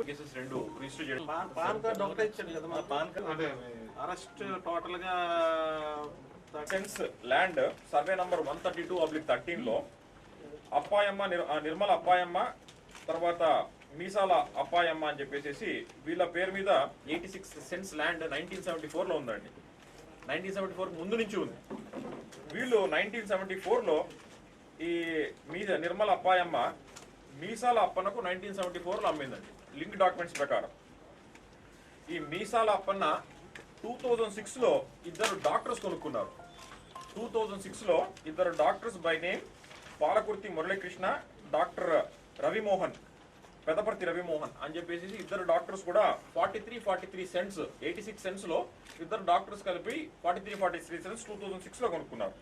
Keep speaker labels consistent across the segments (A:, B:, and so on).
A: Cases రెండు register చేయడం
B: pan card ఒకటే ఇచ్చాడు కదా మా పాన్ కార్డ్ అరెస్ట్ టోటల్గా
A: cents land survey number one thirty two oblique థర్టీన్లో అప్పాయమ్మ నిర్- నిర్మల అప్పాయమ్మ తర్వాత మీసాల అప్పాయమ్మ అని చెప్పేసి వీళ్ళ పేరు మీద eighty six cents land nineteen seventy ఫోర్లో ఉందండి నైన్టీన్ సెవెంటీ ఫోర్ ముందు నుంచి ఉంది వీళ్ళు నైన్టీన్ సెవెంటీ ఫోర్లో ఈ మీ నిర్మల అప్పాయమ్మ మీసాల అప్పన్నకు నైన్టీన్ సెవెంటీ ఫోర్లో అమ్మిందండి. లింక్ డాక్యుమెంట్స్ ప్రకారం. ఈ మీసాల అప్పన్న టూ థౌజండ్ సిక్స్లో ఇద్దరు డాక్టర్స్ కొనుక్కున్నారు. టూ థౌజండ్ సిక్స్లో ఇద్దరు doctors by name Palakurthi Muralikrishna doctor Ravimohan. Pedaparthi Ravimohan అని చెప్పేసి ఇద్దరు డాక్టర్స్ కూడా forty three forty three cents eighty six సెంట్స్లో ఇద్దరు డాక్టర్స్ కలిపి forty three forty three cents two thousand సిక్స్లో కొనుక్కున్నారు.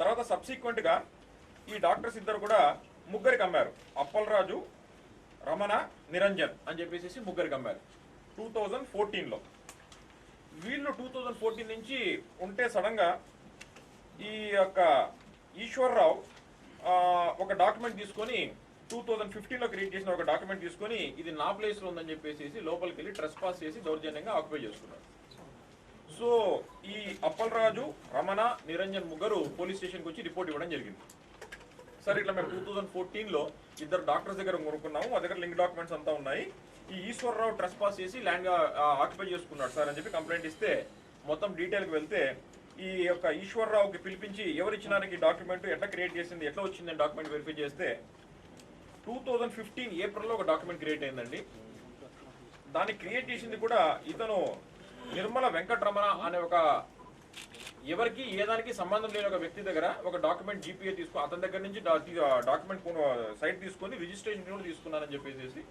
A: తర్వాత సబ్సిక్వెంట్గా ఈ డాక్టర్స్ ఇద్దరు కూడా ముగ్గురికి అమ్మారు. అప్పలరాజు రమణ నిరంజన్ అని చెప్పేసి ముగ్గురికి అమ్మారు. టూ థౌజండ్ ఫోర్టీన్లో వీళ్ళు టూ థౌజండ్ ఫోర్టీన్ నుంచి ఉంటే సడన్గా ఈ యొక్క ఈశ్వర్రావు ఒక డాక్యుమెంట్ తీసుకొని టూ థౌజండ్ ఫిఫ్టీన్లో క్రియేట్ చేసిన ఒక డాక్యుమెంట్ తీసుకొని ఇది నా ప్లేస్లో ఉందని చెప్పేసి లోపలికి వెళ్ళి ట్రెస్ పాస్ చేసి దౌర్జన్యంగా ఆక్యుపై చేసుకున్నారు. సో ఈ అప్పలరాజు రమణ నిరంజన్ ముగ్గురు పోలీస్ స్టేషన్కి వచ్చి రిపోర్ట్ ఇవ్వడం జరిగింది. సార్ ఇట్లా మేము టూ థౌజండ్ ఫోర్టీన్లో ఇద్దరు డాక్టర్స్ దగ్గర కొనుక్కున్నాము మా దగ్గర లింక్ డాక్యుమెంట్స్ అంతా ఉన్నాయి. ఈ ఈశ్వరరావు ట్రెస్ పాస్ చేసి ల్యాండ్ ఆక్యుపై చేసుకున్నాడు సార్ అని చెప్పి కంప్లైంట్ ఇస్తే మొత్తం డీటెయిల్కి వెళ్తే ఈ యొక్క ఈశ్వరరావుకి పిలిపించి ఎవరిచ్చినానికి డాక్యుమెంట్ ఎట్లా క్రియేట్ చేసింది ఎట్లా వచ్చింది డాక్యుమెంట్ వెరిఫై చేస్తే టూ థౌజండ్ ఫిఫ్టీన్ ఏప్రిల్లో ఒక డాక్యుమెంట్ క్రియేట్ అయిందండి. దాన్ని క్రియేట్ చేసింది కూడా ఇతను నిర్మల వెంకటరమణ అనే ఒక ఎవరికి ఏ దానికి సంబంధం లేని ఒక వ్యక్తి దగ్గర ఒక డాక్యుమెంట్ జీపీఏ తీసుకో అతని దగ్గర నుంచి డాక్యుమెంట్ సైట్ తీసుకొని రిజిస్ట్రేషన్ కూడా తీసుకున్నానని చెప్పేసి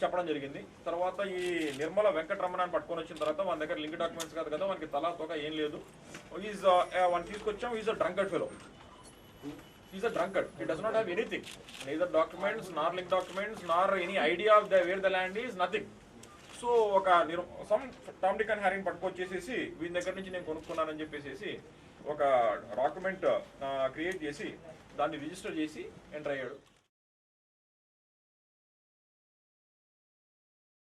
A: చెప్పడం జరిగింది. తర్వాత ఈ నిర్మల వెంకటరమణని పట్టుకొని వచ్చిన తర్వాత మన దగ్గర లింక్ డాక్యుమెంట్స్ కాదు కదా మనకి తలా తోక ఏం లేదు. ఈజ్ వన్ తీసుకొచ్చాం. Is a drunkard fellow is a drunkard it does not have anything neither documents nor link documents nor any idea of the where the land is nothing so ఒక some Tom Dick and హ్యారింగ్ పట్టుకొచ్చేసేసి వీని దగ్గర నుంచి నేను కొనుక్కున్నానని చెప్పేసి ఒక document create చేసి దాన్ని రిజిస్టర్ చేసి ఎంటర్ అయ్యాడు.